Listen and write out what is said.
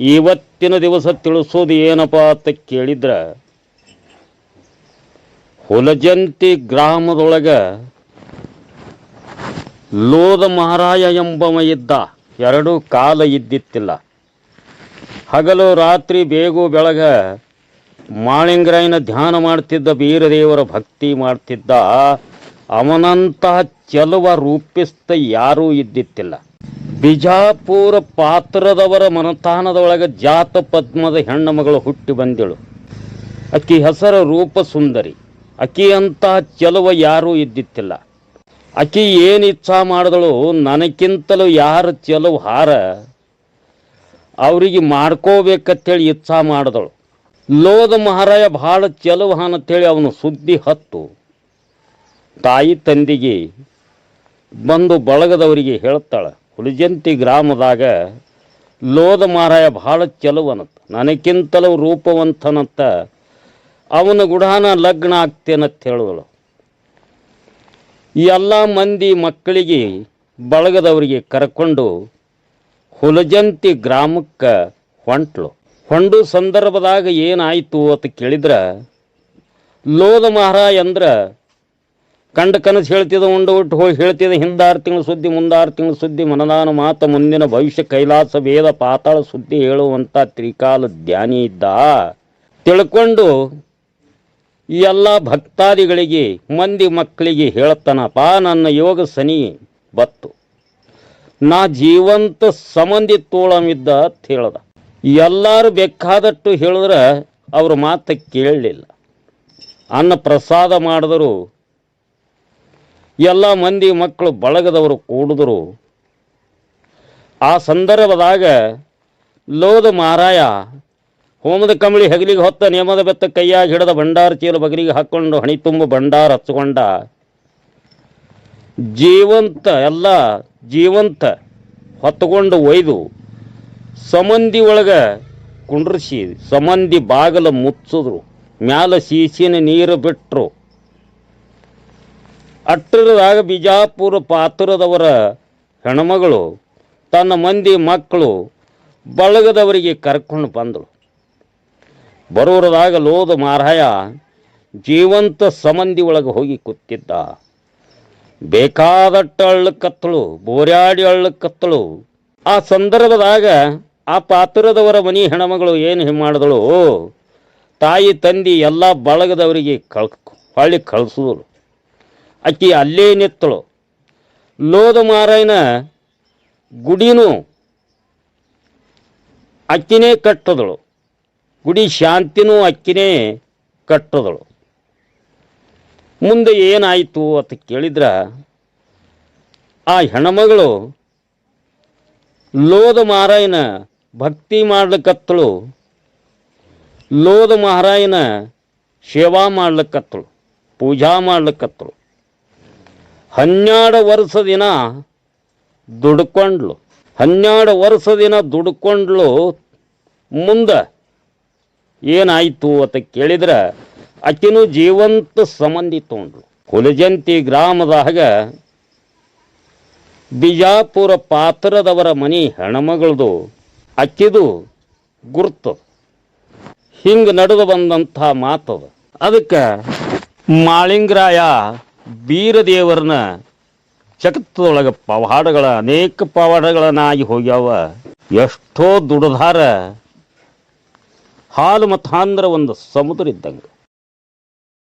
ಇವತ್ತಿನ ದಿವಸ ತಿಳಿಸೋದು ಏನಪ್ಪ ಅಂತ ಕೇಳಿದ್ರ, ಹುಲಜಂತಿ ಗ್ರಾಮದೊಳಗೆ ಲೋದ ಮಹಾರಾಯ ಎಂಬವ ಇದ್ದ, ಎರಡು ಕಾಲ ಇದ್ದಿತ್ತಿಲ್ಲ. ಹಗಲು ರಾತ್ರಿ ಬೇಗು ಬೆಳಗ ಮಾಳಿಂಗರಾಯನ ಧ್ಯಾನ ಮಾಡ್ತಿದ್ದ ಬೀರದೇವರ ಭಕ್ತಿ ಮಾಡ್ತಿದ್ದ, ಅವನಂತಹ ಚೆಲುವ ರೂಪಿಸ್ತ ಯಾರೂ ಇದ್ದಿತ್ತಿಲ್ಲ. ಬಿಜಾಪುರ ಪಾತ್ರದವರ ಮನತಾನದೊಳಗೆ ಜಾತ ಪದ್ಮದ ಹೆಣ್ಣು ಮಗಳು ಹುಟ್ಟಿ ಬಂದಳು. ಅಕ್ಕಿ ಹೆಸರ ರೂಪ ಸುಂದರಿ ಅಂತ ಚೆಲುವ ಯಾರೂ ಇದ್ದಿತ್ತಿಲ್ಲ. ಅಕ್ಕಿ ಏನು ಇಚ್ಛಾ ಮಾಡಿದಳು ನನಗಿಂತಲೂ ಯಾರು ಚೆಲುವು ಹಾರ? ಅವರಿಗೆ ಮಾಡ್ಕೋಬೇಕಂತೇಳಿ ಇಚ್ಛಾ ಮಾಡಿದಳು. ಲೋದ ಮಹಾರಾಯ ಭಾಳ ಚೆಲುವು ಅಂತೇಳಿ ಅವನು ಸುದ್ದಿ ಹತ್ತು. ತಾಯಿ ತಂದಿಗೆ ಬಂದು ಬಳಗದವರಿಗೆ ಹೇಳ್ತಾಳೆ ಹುಲಿಜಂತಿ ಗ್ರಾಮದಾಗ ಲೋದ ಮಾರಾಯ ಭಾಳ ಚೆಲುವನತ್ತ ನನಗಿಂತಲೂ ರೂಪವಂತನತ್ತ ಅವನ ಗುಡಾನ ಲಗ್ನ ಆಗ್ತೇನಂತ ಹೇಳಿದಳು ಎಲ್ಲ ಮಂದಿ ಮಕ್ಕಳಿಗೆ ಬಳಗದವರಿಗೆ ಕರ್ಕೊಂಡು ಹುಲಜಂತಿ ಗ್ರಾಮಕ್ಕೆ ಹೊಂಟ್ಲು. ಹೊಂಡು ಸಂದರ್ಭದಾಗ ಏನಾಯಿತು ಅಂತ ಕೇಳಿದ್ರೆ, ಲೋದ ಮಹಾರಾಯ ಅಂದ್ರ ಕಂಡ ಕನಸು ಹೇಳ್ತಿದ್ದ ಉಂಡು ಉಟ್ಟು ಹೋಗಿ ಹೇಳ್ತಿದ್ದ ಹಿಂದಾರು ತಿಂಗಳು ಸುದ್ದಿ, ಮುಂದಾರು ತಿಂಗಳು ಸುದ್ದಿ, ಮನದಾನ ಮಾತ ಮುಂದಿನ ಭವಿಷ್ಯ ಕೈಲಾಸ ವೇದ ಪಾತಾಳ ಸುದ್ದಿ ಹೇಳುವಂಥ ತ್ರಿಕಾಲ ಧ್ಯಾನಿ ಇದ್ದ. ತಿಳ್ಕೊಂಡು ಈ ಎಲ್ಲ ಭಕ್ತಾದಿಗಳಿಗೆ, ಮಂದಿ ಮಕ್ಕಳಿಗೆ ಹೇಳ್ತಾನಪ್ಪ, ನನ್ನ ಯೋಗ ಸನಿ ಬತ್ತು. ನಾ ಜೀವಂತ ಸಂಬಂಧಿ ತೋಳಮಿದ್ದ ಅಂತ ಹೇಳ್ದ. ಎಲ್ಲರೂ ಬೇಕಾದಟ್ಟು ಹೇಳಿದ್ರೆ ಅವ್ರ ಮಾತು ಕೇಳಲಿಲ್ಲ. ಅನ್ನ ಪ್ರಸಾದ ಮಾಡಿದ್ರು ಎಲ್ಲ ಮಂದಿ ಮಕ್ಕಳು ಬಳಗದವರು ಕೂಡಿದ್ರು. ಆ ಸಂದರ್ಭದಾಗ ಲೋದ ಮಾರಾಯ ಹೋಮದ ಕಂಬಳಿ ಹಗಲಿಗೆ ಹೊತ್ತ ನೇಮದ ಬೆತ್ತ ಕೈಯಾಗಿ ಹಿಡಿದ ಭಂಡಾರ ಚೀಲ ಬಗಲಿಗೆ ಹಾಕ್ಕೊಂಡು ಹಣಿ ತುಂಬ ಭಂಡಾರ ಹಚ್ಕೊಂಡ ಜೀವಂತ, ಎಲ್ಲ ಜೀವಂತ ಹೊತ್ತುಕೊಂಡು ಒಯ್ದು ಸಮಂದಿ ಒಳಗ ಕುಂಡ್ರಿಸಿ ಸಮಂದಿ ಬಾಗಲ ಮುಚ್ಚಿದ್ರು. ಮ್ಯಾಲ ಸೀಸಿನ ನೀರು ಬಿಟ್ರು. ಅಟ್ಟರದಾಗ ಬಿಜಾಪುರ ಪಾತ್ರದವರ ಹೆಣ್ಮಗಳು, ತನ್ನ ಮಂದಿ ಮಕ್ಕಳು ಬಳಗದವರಿಗೆ ಕರ್ಕೊಂಡು ಬಂದಳು ಬರೋರದಾಗ ಲೋದ ಮಾರಾಯ ಜೀವಂತ ಸಮಂದಿ ಒಳಗೆ ಹೋಗಿ ಕೂತಿದ್ದ. ಬೇಕಾದಟ್ಟು ಅಳ್ಳಕ್ಕತ್ತಳು ಬೋರ್ಯಾಡಿ ಅಳ್ಳಕ್ಕತ್ತಳು ಆ ಸಂದರ್ಭದಾಗ ಆ ಪಾತ್ರದವರ ಮನಿ ಹೆಣ್ಮಗಳು ಏನು ಮಾಡಿದಳು? ತಾಯಿ, ತಂದಿ ಎಲ್ಲ ಬಳಗದವರಿಗೆ ಕಳ್ ಹೊಳ್ಳಿ ಕಳಿಸಿದಳು ಆಕಿ ಅಲ್ಲೇ ನಿತ್ತಳು. ಲೋದ ಮಾರಾಯನ ಗುಡಿನೂ ಅಕ್ಕಿನೇ ಕಟ್ಟದಳು. ಗುಡಿ ಶಾಂತಿನೂ ಅಕ್ಕಿನೇ ಕಟ್ಟದಳು. ಮುಂದೆ ಏನಾಯಿತು ಅಂತ ಕೇಳಿದ್ರ ಆ ಹೆಣ್ಮಗಳು ಲೋದ ಮಾರಾಯನ ಭಕ್ತಿ ಮಾಡ್ಲಿಕ್ಕತ್ತಳು ಲೋದ ಮಹಾರಾಯನ ಸೇವಾ ಮಾಡ್ಲಿಕ್ಕತ್ತಳು ಪೂಜಾ ಮಾಡ್ಲಿಕ್ಕತ್ತಳು ಹನ್ನೆರಡು ವರ್ಷ ದಿನ ದುಡ್ಕೊಂಡ್ಲು ಹನ್ನೆರಡು ವರ್ಷ ದಿನ ದುಡ್ಕೊಂಡ್ಲು ಮುಂದೆ ಏನಾಯಿತು ಅಂತ ಕೇಳಿದ್ರೆ ಆಕಿನೂ ಜೀವಂತ ಸಂಬಂಧಿ ತೊಗೊಂಡ್ಳು. ಹುಲಜಂತಿ ಗ್ರಾಮದಾಗ ಬಿಜಾಪುರ ಪಾತ್ರದವರ ಮನೆ ಹೆಣ್ಮಗಳದು ಅಕ್ಕಿದು ಗುರ್ತದ ಹಿಂಗೆ ನಡೆದು ಬಂದಂಥ ಮಾತದ. ಅದಕ್ಕೆ ಮಾಳಿಂಗರಾಯ ಬೀರದೇವರನ್ನ ಜಗತ್ತದೊಳಗೆ ಪವಾಡಗಳ ಅನೇಕ ಪವಾಡಗಳನ್ನಾಗಿ ಹೋಗ್ಯಾವ. ಎಷ್ಟೋ ದುಡಧಾರ ಹಾಲು ಮತ್ತು ಒಂದು ಸಮುದ್ರ ಇದ್ದಂಗೆ.